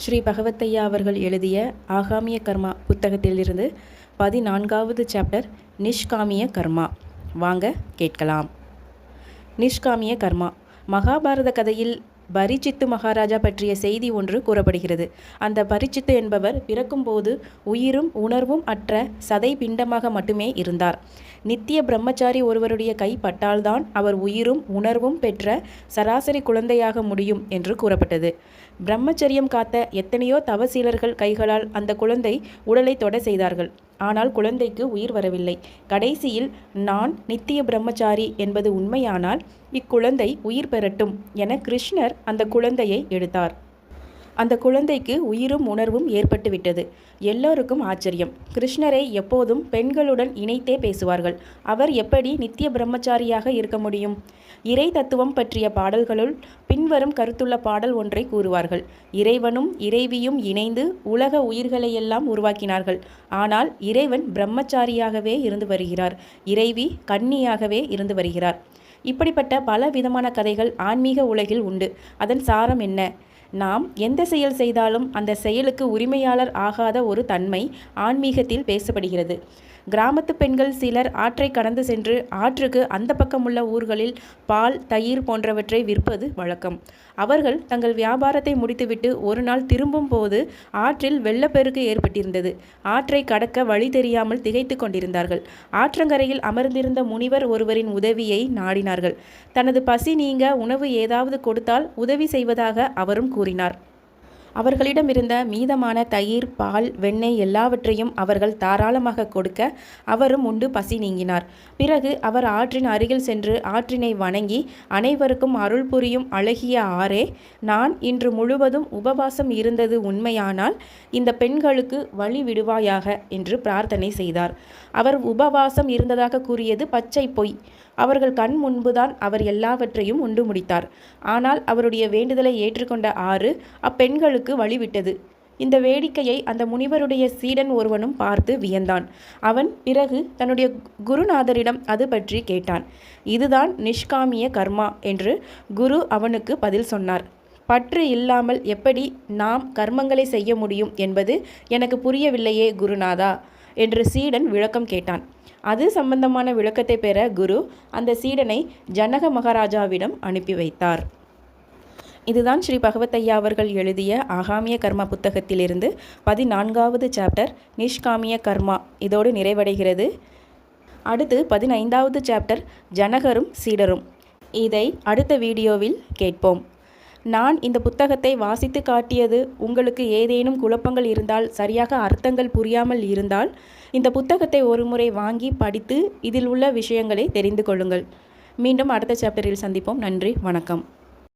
ஸ்ரீ பகவத்தையா அவர்கள் எழுதிய ஆகாமிய கர்மா புத்தகத்திலிருந்து பதினான்காவது சாப்டர் நிஷ்காமிய கர்மா. வாங்க கேட்கலாம். நிஷ்காமிய கர்மா. மகாபாரத கதையில் பரிச்சித்து மகாராஜா பற்றிய செய்தி ஒன்று கூறப்படுகிறது. அந்த பரிச்சித்து என்பவர் பிறக்கும்போது உயிரும் உணர்வும் அற்ற சதை பிண்டமாக மட்டுமே இருந்தார். நித்திய பிரம்மச்சாரி ஒருவருடைய கை பட்டால்தான் அவர் உயிரும் உணர்வும் பெற்ற சராசரி குழந்தையாக முடியும் என்று கூறப்பட்டது. பிரம்மச்சரியம் காத்த எத்தனையோ தவசீலர்கள் கைகளால் அந்த குழந்தை உடலை தொட செய்தார்கள். ஆனால் குழந்தைக்கு உயிர் வரவில்லை. கடைசியில் நான் நித்திய பிரம்மச்சாரி என்பது உண்மையானால் இக்குழந்தை உயிர் பெறட்டும் என கிருஷ்ணர் அந்த குழந்தையை எடுத்தார். அந்த குழந்தைக்கு உயிரும் உணர்வும் ஏற்பட்டுவிட்டது. எல்லோருக்கும் ஆச்சரியம். கிருஷ்ணரை எப்போதும் பெண்களுடன் இணைத்தே பேசுவார்கள். அவர் எப்படி நித்திய பிரம்மச்சாரியாக இருக்க முடியும்? இறை தத்துவம் பற்றிய பாடல்களுள் பின்வரும் கருத்துள்ள பாடல் ஒன்றை கூறுவார்கள். இறைவனும் இறைவியும் இணைந்து உலக உயிர்களையெல்லாம் உருவாக்கினார்கள். ஆனால் இறைவன் பிரம்மச்சாரியாகவே இருந்து வருகிறார். இறைவி கன்னியாகவே இருந்து வருகிறார். இப்படிப்பட்ட பல விதமான கதைகள் ஆன்மீக உலகில் உண்டு. அதன் சாரம் என்ன? நாம் எந்த செயல் செய்தாலும் அந்த செயலுக்கு உரிமையாளர் ஆகாத ஒரு தன்மை ஆன்மீகத்தில் பேசப்படுகிறது. கிராமத்து பெண்கள் சிலர் ஆற்றை கடந்து சென்று ஆற்றுக்கு அந்த பக்கம் உள்ள ஊர்களில் பால் தயிர் போன்றவற்றை விற்பது வழக்கம். அவர்கள் தங்கள் வியாபாரத்தை முடித்துவிட்டு ஒரு நாள் திரும்பும் போது ஆற்றில் வெள்ளப்பெருக்கு ஏற்பட்டிருந்தது. ஆற்றை கடக்க வழி தெரியாமல் திகைத்து கொண்டிருந்தார்கள். ஆற்றங்கரையில் அமர்ந்திருந்த முனிவர் ஒருவரின் உதவியை நாடினார்கள். தனது பசி நீங்க உணவு ஏதாவது கொடுத்தால் உதவி செய்வதாக அவரும் கூறினார் கூறினார். அவர்களிடம் இருந்த மீதமான தயிர் பால் வெண்ணெய் எல்லாவற்றையும் அவர்கள் தாராளமாக கொடுக்க அவரும் உண்டு பசி நீங்கினார். பிறகு அவர் ஆற்றின் அருகில் சென்று ஆற்றினை வணங்கி அனைவருக்கும் அருள் புரியும் அழகிய ஆறே நான் இன்று முழுவதும் உபவாசம் இருந்தது உண்மையானால் இந்த பெண்களுக்கு வழி விடுவாயாக என்று பிரார்த்தனை செய்தார். அவர் உபவாசம் இருந்ததாக கூறியது பச்சை பொய். அவர்கள் கண் முன்புதான் அவர் எல்லாவற்றையும் உண்டு முடித்தார். ஆனால் அவருடைய வேண்டுதலை ஏற்றுக்கொண்ட ஆறு அப்பெண்களுக்கு வழிவிட்டது. இந்த வேடிக்கையை அந்த முனிவருடைய சீடன் ஒருவனும் பார்த்து வியந்தான். அவன் பிறகு தன்னுடைய குருநாதரிடம் அது பற்றி கேட்டான். இதுதான் நிஷ்காமிய கர்மா என்று குரு அவனுக்கு பதில் சொன்னார். பற்று இல்லாமல் எப்படி நாம் கர்மங்களை செய்ய முடியும் என்பது எனக்கு புரியவில்லையே குருநாதா என்று சீடன் விளக்கம் கேட்டான். அது சம்பந்தமான விளக்கத்தை பெற குரு அந்த சீடனை ஜனக மகாராஜாவிடம் அனுப்பி வைத்தார். இதுதான் ஸ்ரீ பகவத்தையா அவர்கள் எழுதிய ஆகாமிய கர்மா புத்தகத்திலிருந்து பதினான்காவது சாப்டர் நிஷ்காமிய கர்மா. இதோடு நிறைவடைகிறது. அடுத்து பதினைந்தாவது சாப்டர் ஜனகரும் சீடரும். இதை அடுத்த வீடியோவில் கேட்போம். நான் இந்த புத்தகத்தை வாசித்து காட்டியது உங்களுக்கு ஏதேனும் குழப்பங்கள் இருந்தால் சரியாக அர்த்தங்கள் புரியாமல் இருந்தால் இந்த புத்தகத்தை ஒருமுறை வாங்கி படித்து இதில் உள்ள விஷயங்களை தெரிந்து கொள்ளுங்கள். மீண்டும் அடுத்த சாப்டரில் சந்திப்போம். நன்றி வணக்கம்.